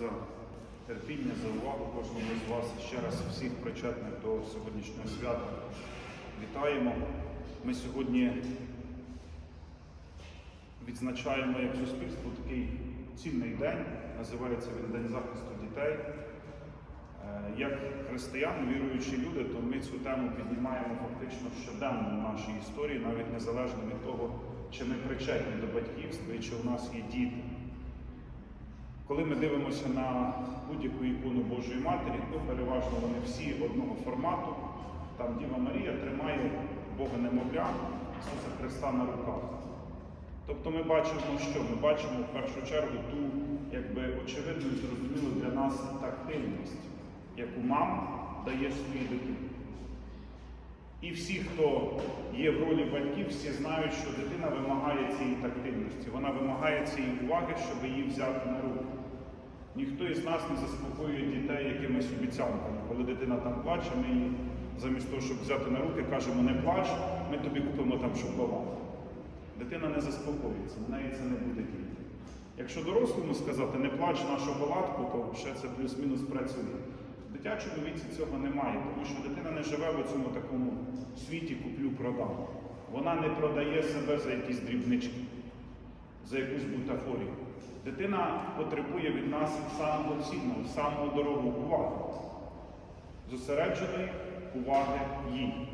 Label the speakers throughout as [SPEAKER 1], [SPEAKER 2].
[SPEAKER 1] за терпіння, за увагу кожному з вас. Ще раз всіх причетних до сьогоднішнього свята. Вітаємо. Ми сьогодні відзначаємо як суспільство такий цінний день. Називається він День захисту дітей. Е, Як християни, віруючі люди, то ми цю тему піднімаємо фактично щоденно в нашій історії, навіть незалежно від того, чи ми причетні до батьківства і чи у нас є діти. Коли ми дивимося на будь-яку ікону Божої Матері, то переважно вони всі одного формату. Там Діва Марія тримає Бога немовля Ісуса Христа на руках. Тобто ми бачимо, що ми бачимо в першу чергу ту, якби очевидну і зрозумілу для нас тактильність, яку мама дає своїй дитині. І всі, хто є в ролі батьків, всі знають, що дитина вимагає цієї тактильності, вона вимагає цієї уваги, щоб її взяти на руки. Ніхто із нас не заспокоює дітей якимись обіцянками. Коли дитина там плаче, ми її замість того, щоб взяти на руки, кажемо, не плач, ми тобі купимо там шоколад. Дитина не заспокоїться, в неї це не буде діти. Якщо дорослому сказати не плач на шоколадку, то ще це плюс-мінус працює. В дитячому віці цього немає, тому що дитина не живе в цьому такому світі куплю-продам. Вона не продає себе за якісь дрібнички, за якусь бутафорію. Дитина потребує від нас самого цінного, самого дорогого уваги, зосередженої уваги їй.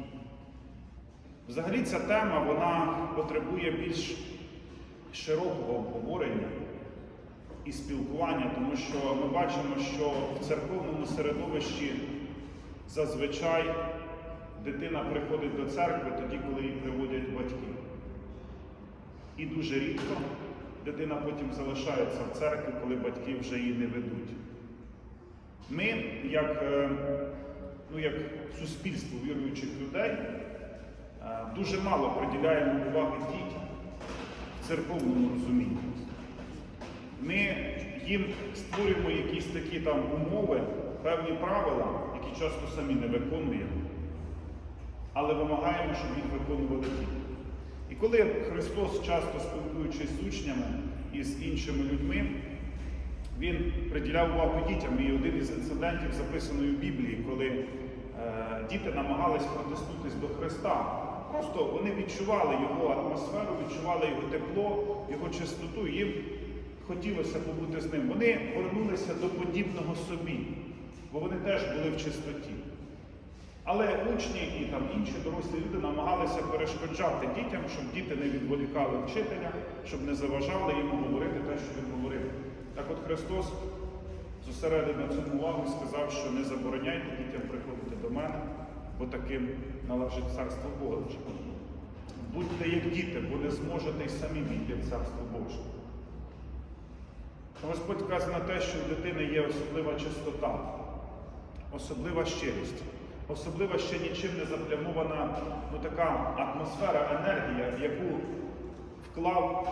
[SPEAKER 1] Взагалі ця тема вона потребує більш широкого обговорення і спілкування, тому що ми бачимо, що в церковному середовищі зазвичай дитина приходить до церкви тоді, коли її приводять батьки. І дуже рідко дитина потім залишається в церкві, коли батьки вже її не ведуть. Ми, як, е, ну, як суспільство віруючих людей, е, дуже мало приділяємо уваги дітям в церковному розумінні. Ми їм створюємо якісь такі там умови, певні правила, які часто самі не виконуємо, але вимагаємо, щоб їх виконували діти. І коли Христос, часто спілкуючись з учнями і з іншими людьми, він приділяв увагу дітям. І один із інцидентів записаний у Біблії, коли е, діти намагались протиснутись до Христа. Просто вони відчували його атмосферу, відчували його тепло, його чистоту. Їм хотілося побути з ним. Вони повернулися до подібного собі, бо вони теж були в чистоті. Але учні і там інші дорослі люди намагалися перешкоджати дітям, щоб діти не відволікали вчителя, щоб не заважали йому говорити те, що він говорив. Так от Христос зосередив на цьому увагу і сказав, що не забороняйте дітям приходити до мене, бо таким належить царство Боже. Будьте як діти, бо не зможете й самі війти в царство Боже. Господь каже на те, що в дитини є особлива чистота, особлива щирість, особлива ще нічим не заплямована ну, така атмосфера, енергія, яку вклав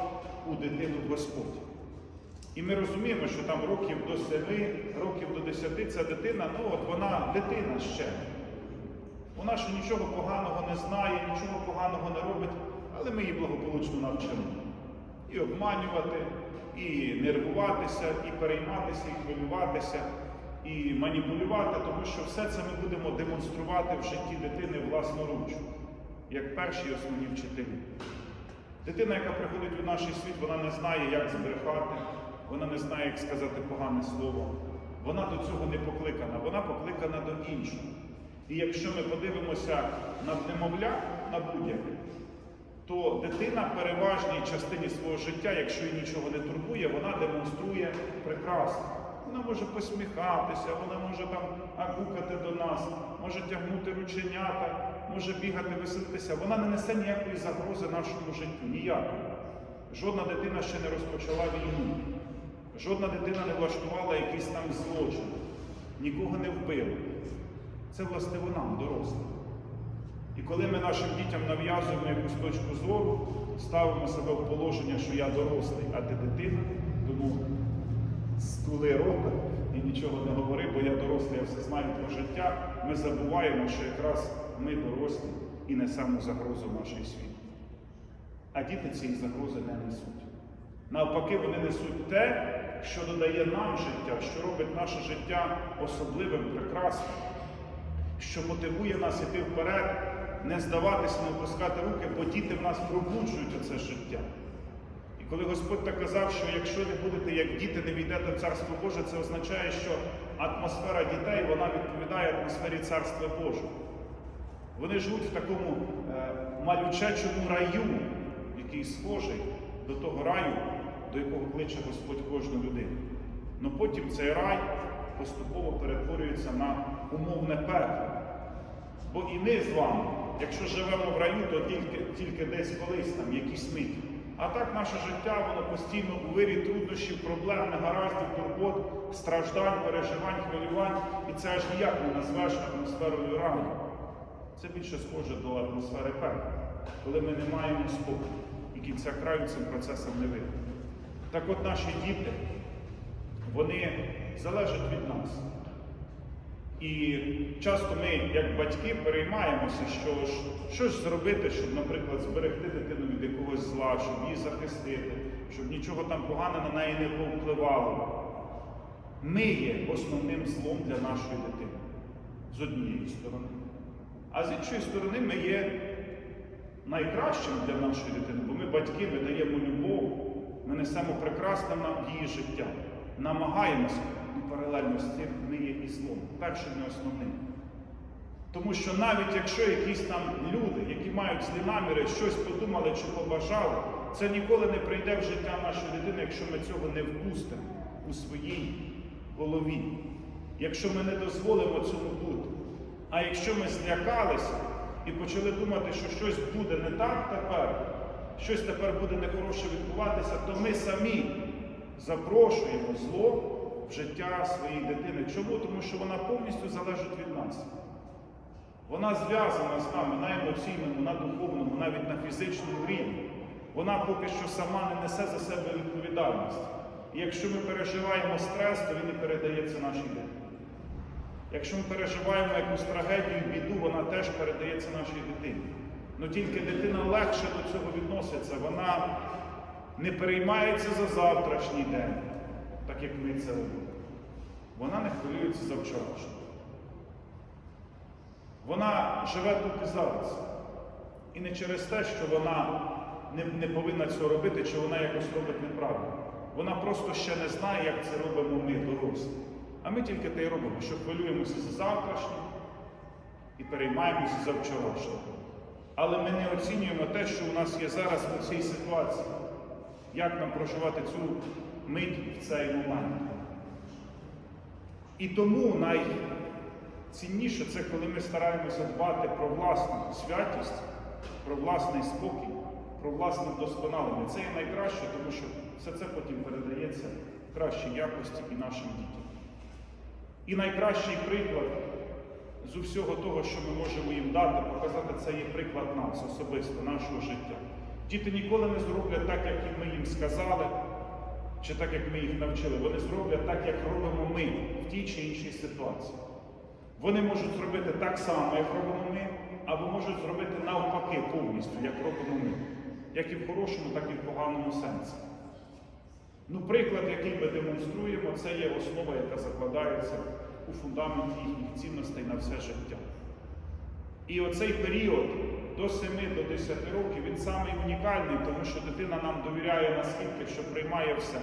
[SPEAKER 1] у дитину Господь. І ми розуміємо, що там років до семи, років до десяти ця дитина, ну от вона дитина ще. Вона ще нічого поганого не знає, нічого поганого не робить, але ми її благополучно навчимо. І обманювати, і нервуватися, і перейматися, і хвилюватися, і маніпулювати, тому що все це ми будемо демонструвати в житті дитини власноруч, як перші основні вчителі. Дитина, яка приходить у наш світ, вона не знає, як збрехати, вона не знає, як сказати погане слово. Вона до цього не покликана, вона покликана до іншого. І якщо ми подивимося на немовля, на будь-яке, то дитина в переважній частині свого життя, якщо її нічого не турбує, вона демонструє прекрасно. Вона може посміхатися, вона може там агукати до нас, може тягнути рученята, може бігати, веселитися. Вона не несе ніякої загрози нашому життю, ніякої. Жодна дитина ще не розпочала війну, жодна дитина не влаштувала якийсь там злочин, нікого не вбила. Це властиво нам, дорослим. І коли ми нашим дітям нав'язуємо якусь точку зору, ставимо себе в положення, що я дорослий, а ти дитина, тому скули рота і нічого не говори, бо я дорослий, я все знаю про життя, ми забуваємо, що якраз ми дорослі і несемо загрозу в нашій світі. А діти цієї загрози не несуть. Навпаки, вони несуть те, що додає нам життя, що робить наше життя особливим, прекрасним, що мотивує нас іти вперед, не здаватися, не опускати руки, бо діти в нас пробуджують оце життя. Коли Господь так казав, що якщо не будете як діти, не війдете в Царство Боже, це означає, що атмосфера дітей вона відповідає атмосфері Царства Божого. Вони живуть в такому е, малючечому раю, який схожий до того раю, до якого кличе Господь кожну людину. Но потім цей рай поступово перетворюється на умовне пекло. Бо і ми з вами, якщо живемо в раю, то тільки, тільки десь колись там, якісь миті. А так наше життя, воно постійно у вирі труднощів, проблем, негараздів, турбот, страждань, переживань, хвилювань. І це аж ніяк не назвеш атмосферою раю. Це більше схоже до атмосфери пекла, коли ми не маємо спокою і кінця краю цим процесом не видно. Так от наші діти, вони залежать від нас. І часто ми, як батьки, переймаємося, що що ж зробити, щоб, наприклад, зберегти дитину від якогось зла, щоб її захистити, щоб нічого там погане на неї не повпливало. Ми є основним злом для нашої дитини з однієї сторони. А з іншої сторони, ми є найкращим для нашої дитини, бо ми батьки, ми даємо любов, ми несемо прекрасне на її життя, намагаємося, і паралельно з цим ми є і злом, першим не основним. Тому що навіть якщо якісь там люди, які мають злі наміри, щось подумали чи побажали, це ніколи не прийде в життя нашої дитини, якщо ми цього не впустимо у своїй голові. Якщо ми не дозволимо цьому бути. А якщо ми злякалися і почали думати, що щось буде не так тепер, щось тепер буде нехороше відбуватися, то ми самі запрошуємо зло в життя своєї дитини. Чому? Тому що вона повністю залежить від нас. Вона зв'язана з нами на емоційному, на духовному, навіть на фізичному рівні. Вона поки що сама не несе за себе відповідальність. І якщо ми переживаємо стрес, то він і передається нашій дитині. Якщо ми переживаємо якусь трагедію, біду, вона теж передається нашій дитині. Ну тільки дитина легше до цього відноситься, вона не переймається за завтрашній день, так як ми це робимо. Вона не хвилюється за вчорашній. Вона живе тут і зараз. І не через те, що вона не, не повинна цього робити, чи вона якось робить неправильно. Вона просто ще не знає, як це робимо ми, дорослі. А ми тільки те й робимо, що хвилюємося за завтрашнє і переймаємося за вчорашнє. Але ми не оцінюємо те, що у нас є зараз у цій ситуації. Як нам проживати цю мить в цей момент. І тому найцінніше це коли ми стараємося дбати про власну святість, про власний спокій, про власне вдосконалення. Це є найкраще, тому що все це потім передається в кращій якості і нашим дітям. І найкращий приклад з усього того, що ми можемо їм дати, показати, це є приклад нас, особисто, нашого життя. Діти ніколи не зроблять так, як ми їм сказали, чи так, як ми їх навчили. Вони зроблять так, як робимо ми в тій чи іншій ситуації. Вони можуть зробити так само, як робимо ми, або можуть зробити навпаки повністю, як робимо ми. Як і в хорошому, так і в поганому сенсі. Ну, приклад, який ми демонструємо, це є основа, яка закладається у фундамент їхніх цінностей на все життя. І оцей період до 7 до 10 років він самий унікальний, тому що дитина нам довіряє наскільки, що приймає все.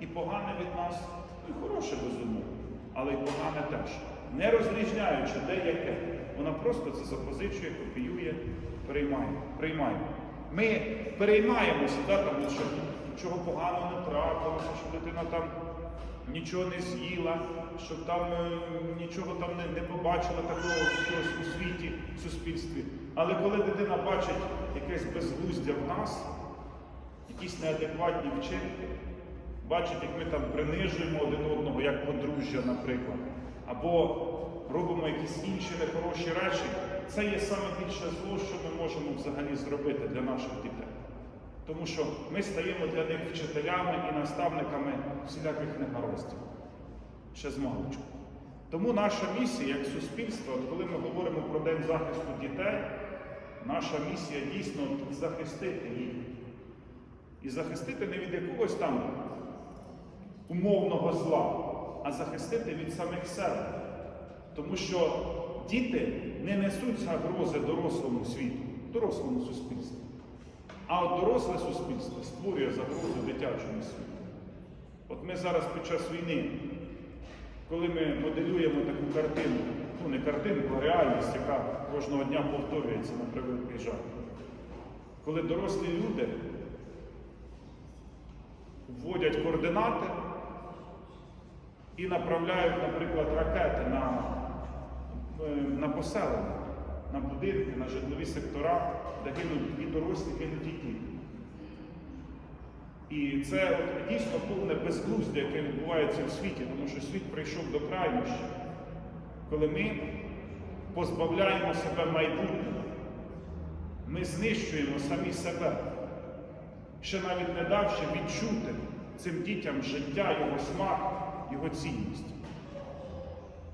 [SPEAKER 1] І погане від нас, і хороше безумовно, але й погане теж. Не розрізняючи, де яке. Вона просто це запозичує, копіює, приймає. приймає. Ми переймаємося, да, там, що нічого поганого не трапилося, що дитина там нічого не з'їла, щоб там е, нічого там не, не побачила такого щось у світі, в суспільстві. Але коли дитина бачить якесь безглуздя в нас, якісь неадекватні вчинки, бачить, як ми там принижуємо один одного, як подружжя, наприклад, або робимо якісь інші нехороші речі, це є саме більше зло, що ми можемо взагалі зробити для наших дітей. Тому що ми стаємо для них вчителями і наставниками всіляких негароздів. Ще з маличку. Тому наша місія як суспільство, коли ми говоримо про День захисту дітей, наша місія дійсно захистити їх. І захистити не від якогось там умовного зла, а захистити від самих себе. Тому що діти не несуть загрози дорослому світу, дорослому суспільству. А от доросле суспільство створює загрозу дитячому світу. От ми зараз під час війни, коли ми моделюємо таку картину, ну не картинку, а реальність, яка кожного дня повторюється на превеликий жаль. Коли дорослі люди вводять координати і направляють, наприклад, ракети на, е, на поселення, на будинки, на житлові сектора, де гинуть і дорослі, гинуть і діти. І це от дійсно повне безглуздя, яке відбувається в світі, тому що світ прийшов до крайнощі, коли ми позбавляємо себе майбутнього, ми знищуємо самі себе, ще навіть не давши відчути цим дітям життя, його смак, його цінність.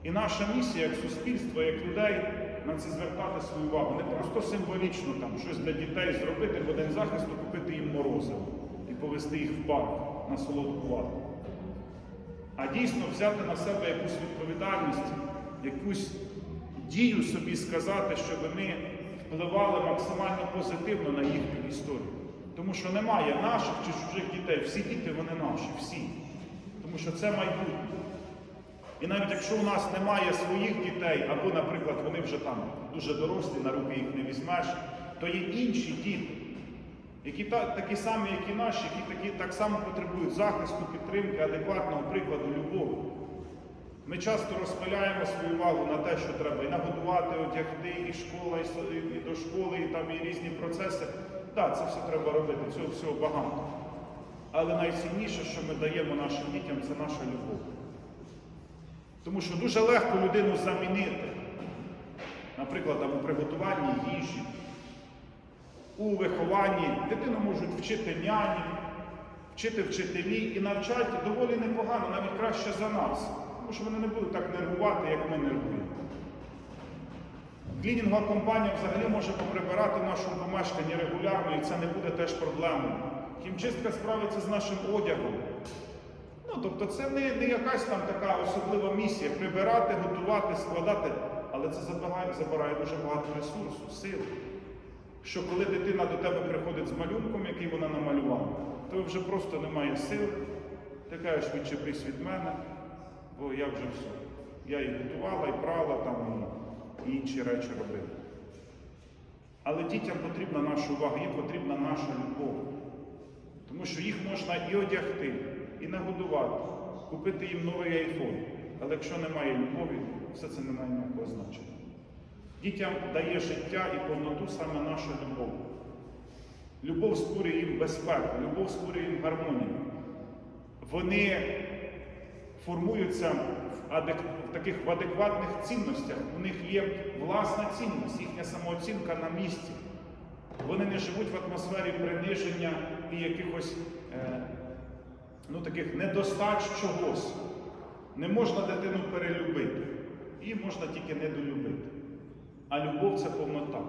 [SPEAKER 1] І наша місія як суспільства, як людей, на це звертати свою увагу. Не просто символічно там щось для дітей зробити, в день захисту купити їм морозиво і повести їх в парк на солодку вату. А дійсно взяти на себе якусь відповідальність, якусь дію собі сказати, щоб ми впливали максимально позитивно на їхню історію. Тому що немає наших чи чужих дітей. Всі діти вони наші, всі. Тому що це майбутнє. І навіть якщо у нас немає своїх дітей, або, наприклад, вони вже там дуже дорослі, на руки їх не візьмеш, то є інші діти, які та, такі самі, як і наші, які такі, так само потребують захисту, підтримки, адекватного прикладу, любові. Ми часто розпиляємо свою увагу на те, що треба і нагодувати, одягти, і школа, і, до школи, і там і різні процеси. Так, це все треба робити, цього всього багато. Але найцінніше, що ми даємо нашим дітям, це наша любов. Тому що дуже легко людину замінити, наприклад, там, у приготуванні їжі, у вихованні. Дитину можуть вчити няні, вчити вчителі і навчати доволі непогано, навіть краще за нас. Тому що вони не будуть так нервувати, як ми нервуємо. Клінінгова компанія взагалі може поприбирати в нашому помешканні регулярно, і це не буде теж проблемою. Хімчистка справиться з нашим одягом. Ну, тобто це не, не якась там така особлива місія прибирати, готувати, складати, але це забирає, забирає дуже багато ресурсу, сил. Що коли дитина до тебе приходить з малюнком, який вона намалювала, то вже просто немає сил. Ти кажеш, відчепись від мене, бо я вже все. Я і готувала, і прала там, і, інші речі робила. Але дітям потрібна наша увага, їм потрібна наша любов. Тому що їх можна і одягти, і нагодувати, купити їм новий айфон. Але якщо немає любові, все це не має ніякого значення. Дітям дає життя і повноту саме наша любов. Любов створює їм безпеку, любов створює їм гармонію. Вони формуються в, адек... в таких в адекватних цінностях. У них є власна цінність, їхня самооцінка на місці. Вони не живуть в атмосфері приниження і якихось е, ну, таких недостач чогось. Не можна дитину перелюбити, її можна тільки недолюбити. А любов це повнота.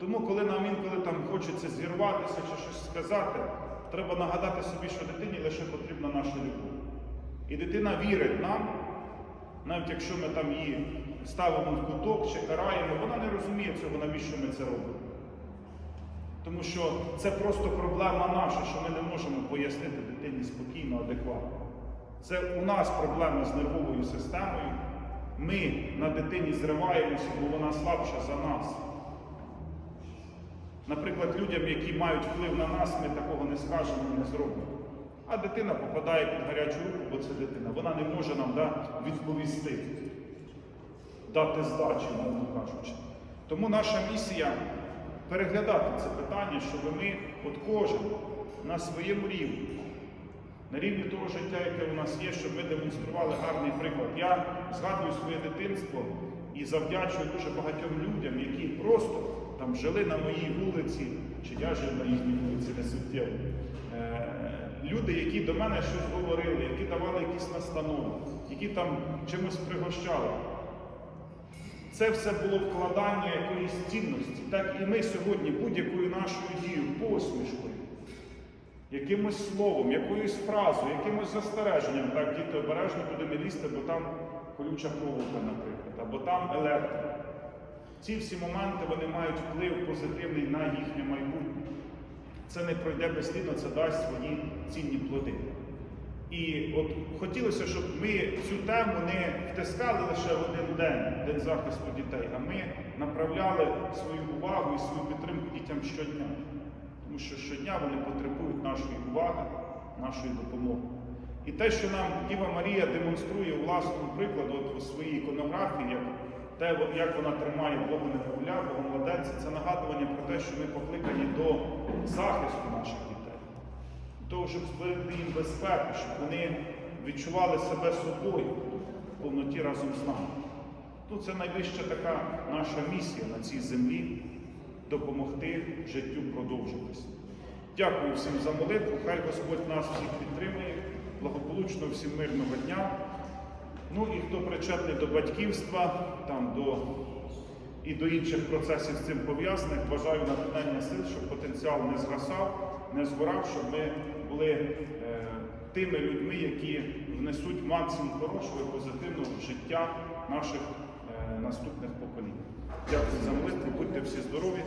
[SPEAKER 1] Тому, коли нам інколи там хочеться зірватися чи щось сказати, треба нагадати собі, що дитині лише потрібна наша любов. І дитина вірить нам, навіть якщо ми там її ставимо в куток чи караємо, вона не розуміє цього, навіщо ми це робимо. Тому що це просто проблема наша, що ми не можемо пояснити дитині спокійно, адекватно. Це у нас проблеми з нервовою системою. Ми на дитині зриваємося, бо вона слабша за нас. Наприклад, людям, які мають вплив на нас, ми такого не скажемо, не зробимо. А дитина попадає під гарячу руку, бо це дитина. Вона не може нам да, відповісти, дати здачі, мовно кажучи. Тому наша місія переглядати це питання, щоб ми, от кожен на своєму рівні, на рівні того життя, яке у нас є, щоб ми демонстрували гарний приклад. Я згадую своє дитинство і завдячую дуже багатьом людям, які просто там жили на моїй вулиці, чи я жив на їхній вулиці не суттєво. Е, Люди, які до мене щось говорили, які давали якісь настанови, які там чимось пригощали. Це все було вкладання якоїсь цінності. Так і ми сьогодні будь-якою нашою дією, посмішкою, якимось словом, якоюсь фразою, якимось застереженням. Так, діти обережно туди не лізьте, бо там колюча проволока, наприклад, або там електрика. Ці всі моменти вони мають вплив позитивний на їхнє майбутнє. Це не пройде безслідно, це дасть свої цінні плоди. І от хотілося, щоб ми цю тему не втискали лише один день, день захисту дітей, а ми направляли свою увагу і свою підтримку дітям щодня. Тому що щодня вони потребують нашої уваги, нашої допомоги. І те, що нам Діва Марія демонструє у власному прикладу от у своїй іконографії, як, те, як вона тримає Бога немовля, Бога младенця, це нагадування про те, що ми покликані до захисту наших того, щоб зберегти їм безпеку, щоб вони відчували себе собою в повноті разом з нами. Ну, це найвища така наша місія на цій землі допомогти життю продовжитись. Дякую всім за молитву. Хай Господь нас всіх підтримує. Благополучно всім мирного дня. Ну і хто причетний до батьківства, там до і до інших процесів з цим пов'язаних, бажаю натхнення сил, щоб потенціал не згасав, не згорав, щоб ми були е, тими людьми, які внесуть максимум хорошого і позитивного в життя наших е, наступних поколінь. Дякую за молитву, будьте всі здорові.